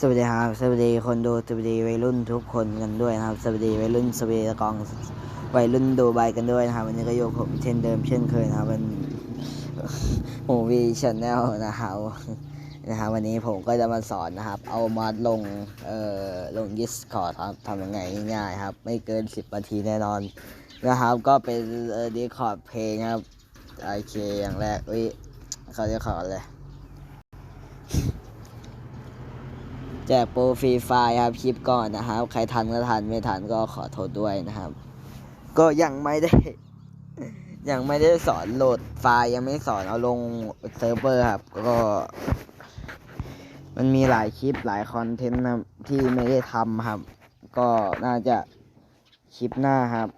สวัสดีครับสวัสดีคนดูสวัสดีวัยรุ่นทุกคนกันด้วยนะครับสวัสดีวัยรุ่นสวัสดีกองวัยรุ่นดูใบกันด้วยนะครับวันนี้ก็อยู่กับผมเช่นเดิมเช่นเคยนะครับเป็นโมวีชาแนลนะครับนะครับวันนี้ผมก็จะมาสอนนะครับ เอามาลงเอ่อลงยิสคอร์ดครับทำยังไงง่ายๆครับ ไม่เกิน 10นาทีแน่นอนนะครับ ก็เป็นดีคอร์ดเพลงครับโอเคอย่างแรกเอ้ยเขาจะขอเลย แจกโปรฟรีไฟล์ครับคลิปก่อนนะครับ ใครทันก็ทันไม่ทันก็ขอโทษด้วยนะครับ ก็ยังไม่ได้ ยังไม่ได้สอนโหลดไฟล์ยังไม่สอนเอาลงเซิร์ฟเวอร์ครับ ก็ มันมีหลายคลิปหลายคอนเทนต์นะที่ไม่ได้ทำครับ ก็น่าจะคลิปหน้าครับ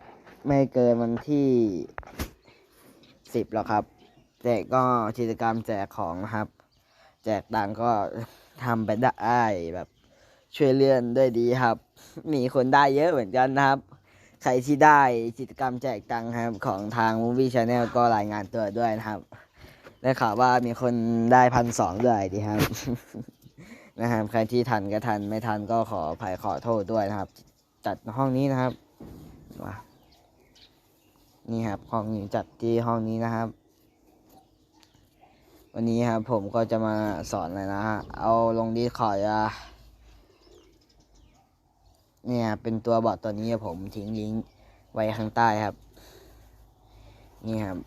ไม่เกินวันที่สิบหรอกครับ แต่ก็กิจกรรมแจกของนะครับ แจกตังก็ ทำไปได้แบบ ช่วยเลื่อนด้วยดีครับ มีคนได้เยอะเหมือนกันนะครับ ใครที่ได้กิจกรรมแจกตังค์ครับ ของทาง Movie Channel ก็รายงานตัวด้วยนะครับได้ข่าวว่ามีคนได้พันสองด้วยดีครับ นะครับ ใครที่ทันก็ทันไม่ทันก็ขออภัยขอโทษด้วยนะครับ จัดห้องนี้นะครับว้านี่ครับห้องนี้จัดที่ห้องนี้นะครับ วันนี้ครับผมก็จะมาสอนเลยนะฮะ เอาลงดีคอร์ดอะเนี่ยเป็นตัวบอทตัวนี้ผมทิ้งลิงก์ไว้ข้างใต้ครับ นี่ครับ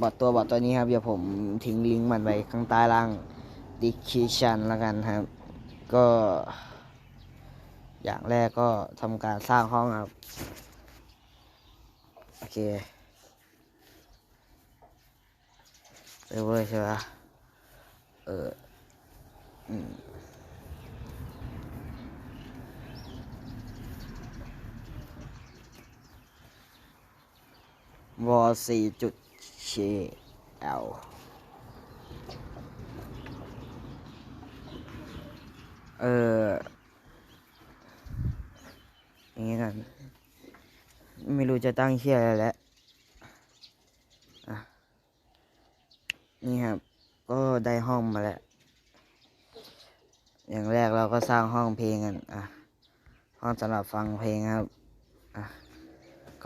บอทตัวบอทตัวนี้ครับเดี๋ยวผมทิ้งลิงก์มันไว้ข้างใต้ล่างดิคิชันแล้วกันครับ ก็ อย่างแรกก็ทำการสร้างห้องครับ โอเค เซิร์ฟเวอร์ใช่ปะเอออืมวอสี่จุดเชเอลเอออย่างงี้กัน ไม่รู้จะตั้งเชื่ออะไรแล้ว นี่ครับ ก็ได้ห้องมาแล้ว อย่างแรกเราก็สร้างห้องเพลงกัน อะ ห้องสำหรับฟังเพลงครับ อะ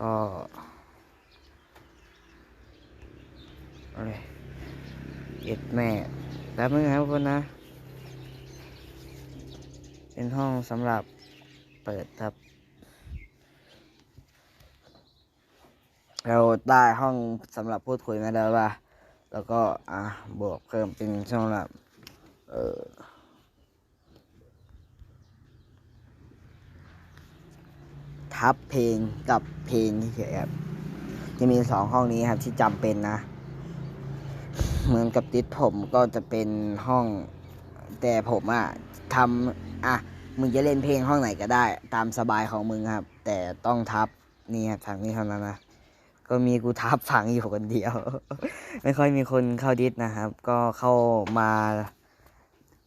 ก็เอาเลยเอ็ดแม่แป๊บนึงครับทุกคนนะ เป็นห้องสำหรับเปิดครับ เราได้ห้องสำหรับพูดคุยมาแล้วว่า แล้วก็อะบวกเพิ่มเป็นช่องละเออทับเพลงกับเพลงเฉยครับจะมีสองห้องนี้ครับที่จำเป็นนะ เหมือนกับติดผมก็จะเป็นห้องแต่ผมอะทำอะมึงจะเล่นเพลงห้องไหนก็ได้ ตามสบายของมึงครับ แต่ต้องทับนี่ครับทางนี้เท่านั้นนะ ก็มีกูทับฝังอยู่คนเดียว ไม่ค่อยมีคนเข้าดิสนะครับ ก็เข้ามา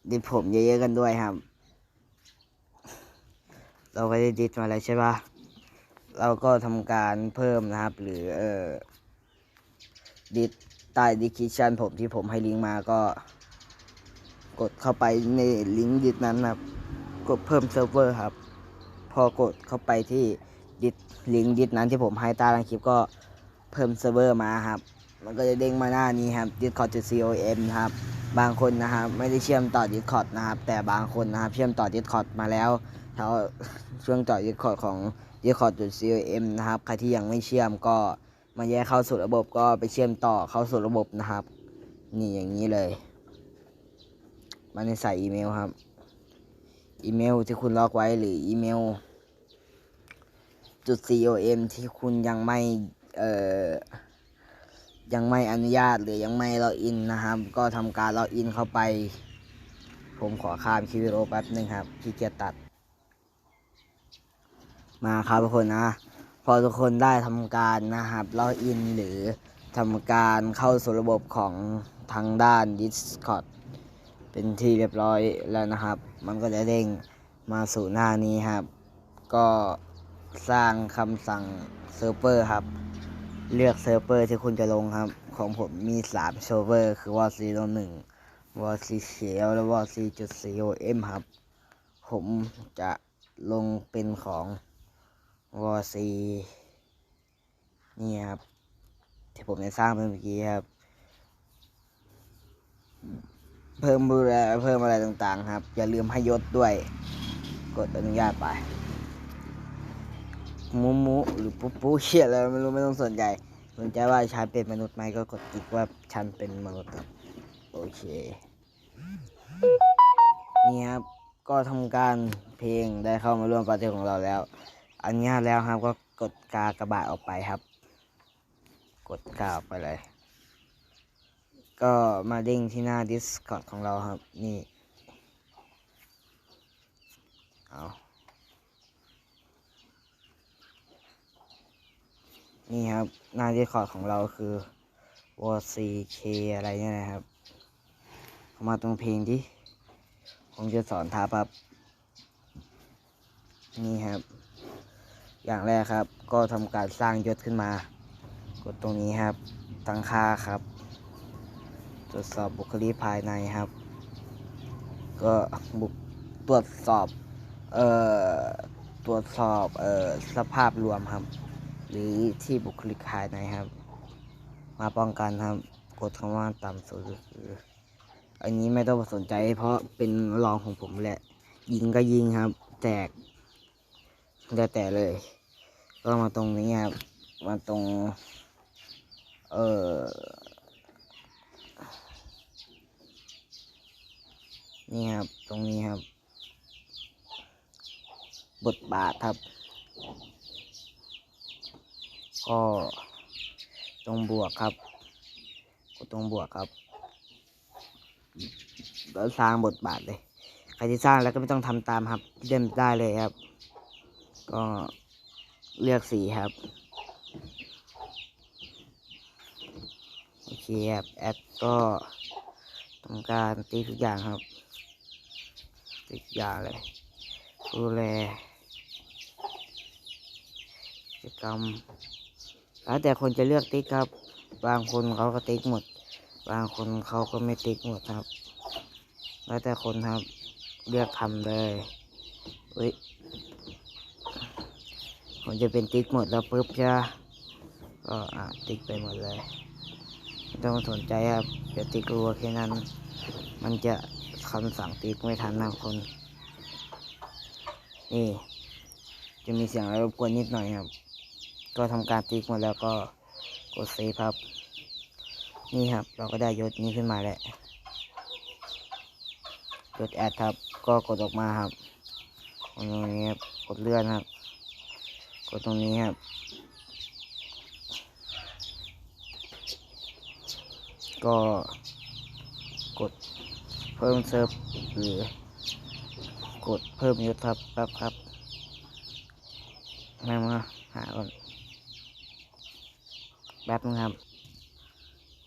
ดิสผมเยอะๆกันด้วยครับ เราก็ได้ดิสมาแล้วใช่ปะเราก็ทำการเพิ่มนะครับ หรือเออดิสใต้ดิคิชันผมที่ผมให้ลิงก์มาก็ กดเข้าไปในลิงก์ดิสนั้นนะครับ กดเพิ่มเซิร์ฟเวอร์ครับ พอกดเข้าไปที่ดิสลิงก์ดิสนั้นที่ผมให้ใต้ล่างคลิปก็ เพิ่มเซิร์ฟเวอร์มาครับ มันก็จะเด้งมาหน้านี้ครับ discord.com นะครับ บางคนนะครับไม่ได้เชื่อมต่อ discord นะครับ แต่บางคนนะครับเชื่อมต่อ discord มาแล้วเขาช่วงต่อ discord ของ discord.com นะครับ ใครที่ยังไม่เชื่อมก็มาแยกเข้าสู่ระบบก็ไปเชื่อมต่อเข้าสู่ระบบนะครับ นี่อย่างนี้เลย มันใส่อีเมลครับ อีเมลที่คุณล็อกไว้หรืออีเมลจุด com ที่คุณยังไม่ เอ่อยังไม่อนุญาตหรือยังไม่ล็อกอินนะครับ ก็ทำการล็อกอินเข้าไป ผมขอข้ามคลิปวิดีโอแป๊บหนึ่งครับขี้เกียจตัด มาครับทุกคนนะ พอทุกคนได้ทำการนะครับล็อกอินหรือทำการเข้าสู่ระบบของทางด้าน Discord เป็นที่เรียบร้อยแล้วนะครับ มันก็จะเด้งมาสู่หน้านี้ครับ ก็สร้างคำสั่งเซิร์ฟเวอร์ครับ เลือกเซิร์ฟเวอร์ที่คุณจะลงครับ ของผมมี3เซิร์ฟเวอร์คือว่า01วอซีเขียวและวอซีจุดซีโอเอ็มครับ ผมจะลงเป็นของวอซีนี่ครับ ที่ผมได้สร้างไปเมื่อกี้ครับ เพิ่มบูแลเพิ่มอะไรต่างๆ ครับ อย่าลืมให้ยศด้วย กดอนุญาตไป มูมูหรือปุ๊ปุ๊เขียอะไรไม่รู้ไม่ต้องสนใจสนใจว่าฉันเป็นมนุษย์ไหมก็กดติ๊กว่าฉันเป็นมนุษย์ครับโอเค นี่ครับ ก็ทำการเพลงได้เข้ามาร่วมปาร์ตี้ของเราแล้ว อันนี้แล้วครับก็กดกากระบาดออกไปครับ กดกาออกไปเลย ก็มาเด้งที่หน้า Discord ของเราครับ นี่ เอา นี่ครับหน้า Discord ของเราคือ w c k อะไรเนี่ยนะครับ เข้ามาตรงเพลงที่ผมจะสอนทับครับ นี่ครับ อย่างแรกครับ ก็ทำการสร้างยศขึ้นมา กดตรงนี้ครับ ตั้งค่าครับ ตรวจสอบบุคลิกภายในครับ ก็บุกตรวจสอบ เอ่อ ตรวจสอบ เอ่อ สภาพรวมครับ หรือที่บุคลิกภายในครับ มาป้องกันครับกดคำว่าต่ำสุดคืออันนี้ไม่ต้องสนใจ เพราะเป็นรองของผมแหละ ยิงก็ยิงครับแจกแล้วแต่เลย ก็มาตรงนี้ครับ มาตรง เออนี่ครับ ตรงนี้ครับ บทบาทครับ ก็ตรงบวกครับกดตรงบวกครับแล้วสร้างบทบาทเลย ใครที่สร้างแล้วก็ไม่ต้องทำตามครับเล่นได้เลยครับ ก็เลือกสีครับ โอเคครับแอดก็ทำการตีทุกอย่างครับตีทุกอย่างเลยดูแลกิจกรรม แล้วแต่คนจะเลือกติ๊กครับ บางคนเขาก็ติ๊กหมด บางคนเขาก็ไม่ติ๊กหมดครับ แล้วแต่คนครับ เลือกทำเลยเฮ้ยผมจะเป็นติ๊กหมดแล้วปุ๊บจะก็อะติ๊กไปหมดเลยไม่ต้องสนใจครับเดี๋ยวติ๊กรัวแค่นั้น มันจะคำสั่งติ๊กไม่ทันนะคนนี่จะมีเสียงรบกวนนิดหน่อยครับ ก็ทำการติ๊กมดแล้วก็กดเซฟครับ นี่ครับ เราก็ได้ยศนี้ขึ้นมาแล้วยศแอดครับ ก็กดออกมาครับตรงนี้ครับกดเลื่อนครับ กดตรงนี้ครับก็กดเพิ่มเซิร์ฟหรือกดเพิ่มยศครับครับครับแม่มาหาก่อน แป๊บนึงครับ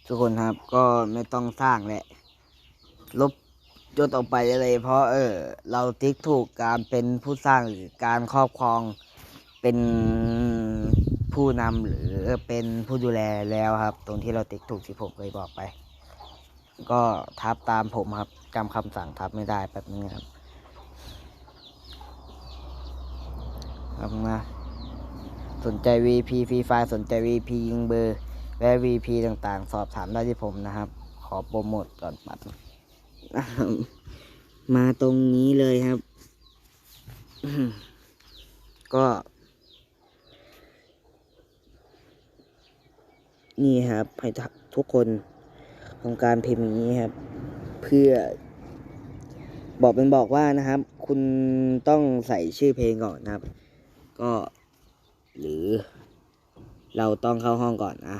ทุกคนครับก็ไม่ต้องสร้างแหละ ลบยศออกไปอะไร เพราะเออ เราติ๊กถูกการเป็นผู้สร้างหรือการครอบครองเป็นผู้นำหรือเป็นผู้ดูแลแล้วครับ ตรงที่เราติ๊กถูกที่ผมเคยบอกไป ก็ทับตามผมครับจำคำสั่งทับไม่ได้แป๊บนึงครับครับนะ สนใจ VP ฟรีไฟสนใจ VP ยิงเบอร์และ VP ต่างๆ สอบถามได้ที่ผมนะครับ ขอโปรโมทก่อนปัด มาตรงนี้เลยครับ ก็ นี่ครับให้ทุกคนทำการพิมพ์อย่างนี้ครับ เพื่อ บอกเป็นบอกว่านะครับ คุณต้องใส่ชื่อเพลงก่อนนะครับ ก็ หรือ เราต้องเข้าห้องก่อนนะ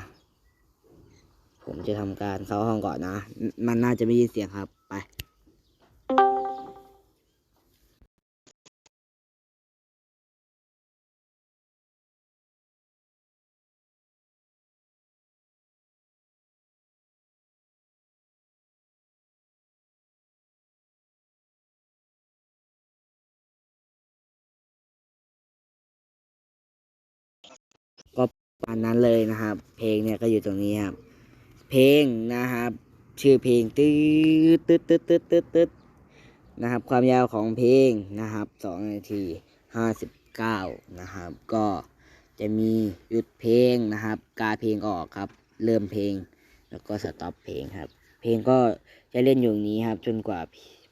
ผมจะทำการเข้าห้องก่อนนะ มันน่าจะไม่ยินเสียงครับ ไป ก็ประมาณนั้นเลยนะครับ เพลงเนี่ยก็อยู่ตรงนี้ครับ เพลงนะครับ ชื่อเพลงตืดตืดตืดตืดตืดตืดนะครับ ความยาวของเพลงนะครับสองนาทีห้าสิบเก้านะครับ ก็จะมีหยุดเพลงนะครับ กาเพลงออกครับ เริ่มเพลง แล้วก็สต็อปเพลงครับ เพลงก็จะเล่นอยู่อย่างนี้ครับ จนกว่า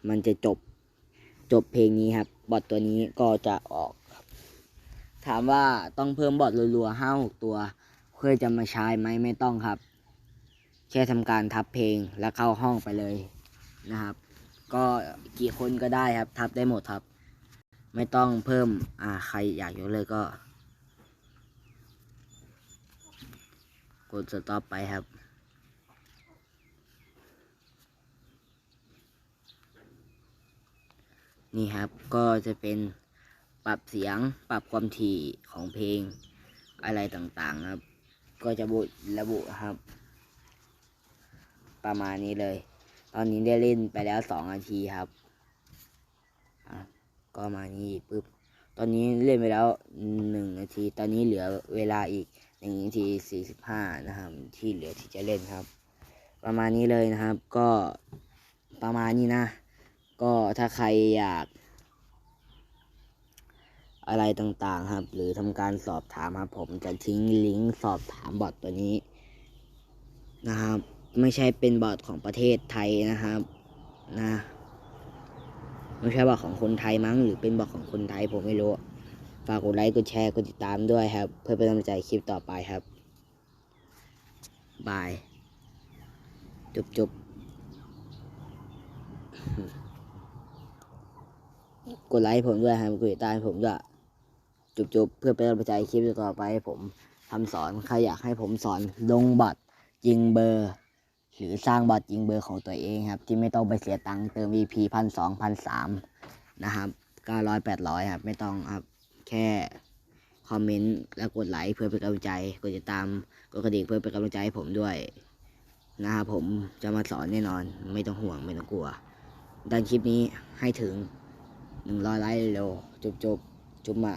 มันจะจบจบเพลงนี้ครับ บอทตัวนี้ก็จะออก ถามว่าต้องเพิ่มบอทรัวๆห้าหกตัว เพื่อจะมาใช้ไหมไม่ต้องครับ แค่ทำการทับเพลงแล้วเข้าห้องไปเลยนะครับ ก็กี่คนก็ได้ครับ ทับได้หมดครับ ไม่ต้องเพิ่มอ่าใครอยากยกเลยก็กดสต็อปไปครับ นี่ครับก็จะเป็น ปรับเสียงปรับความถี่ของเพลงอะไรต่างๆครับ ก็จะบุระบุครับ ประมาณนี้เลย ตอนนี้ได้เล่นไปแล้วสองนาทีครับอะก็มานี่ปุ๊บตอนนี้เล่นไปแล้วหนึ่งนาที ตอนนี้เหลือเวลาอีกหนึ่งนาทีสี่สิบห้านะครับ ที่เหลือที่จะเล่นครับ ประมาณนี้เลยนะครับ ก็ประมาณนี้นะ ก็ถ้าใครอยาก อะไรต่างๆครับ หรือทำการสอบถามครับ ผมจะทิ้งลิงก์สอบถามบอทตัวนี้นะครับ ไม่ใช่เป็นบอทของประเทศไทยนะครับนะไม่ใช่บอทของคนไทยมั้ง หรือเป็นบอทของคนไทยผมไม่รู้ ฝากกดไลค์กดแชร์กดติดตามด้วยครับ เพื่อเป็นกำลังใจคลิปต่อไปครับบายจุบจุบกดไลค์ผมด้วยครับกดติดตามผมด้วย จุบๆ เพื่อเป็นกำลังใจคลิปต่อไปให้ผมทำสอนใครอยากให้ผมสอนลงบอทยิงเบอร์ หรือสร้างบอทยิงเบอร์ของตัวเองครับ ที่ไม่ต้องไปเสียตังค์เติม VP พันสองพันสามนะครับเก้าร้อยแปดร้อยครับ ไม่ต้องครับแค่คอมเมนต์แล้วกดไลค์เพื่อเป็นกำลังใจกดติดตามกดกระดิ่งเพื่อเป็นกำลังใจให้ผมด้วยนะครับผมจะมาสอนแน่นอนไม่ต้องห่วงไม่ต้องกลัว ดันคลิปนี้ให้ถึงหนึ่งร้อยไลค์เร็วๆจบจุบมา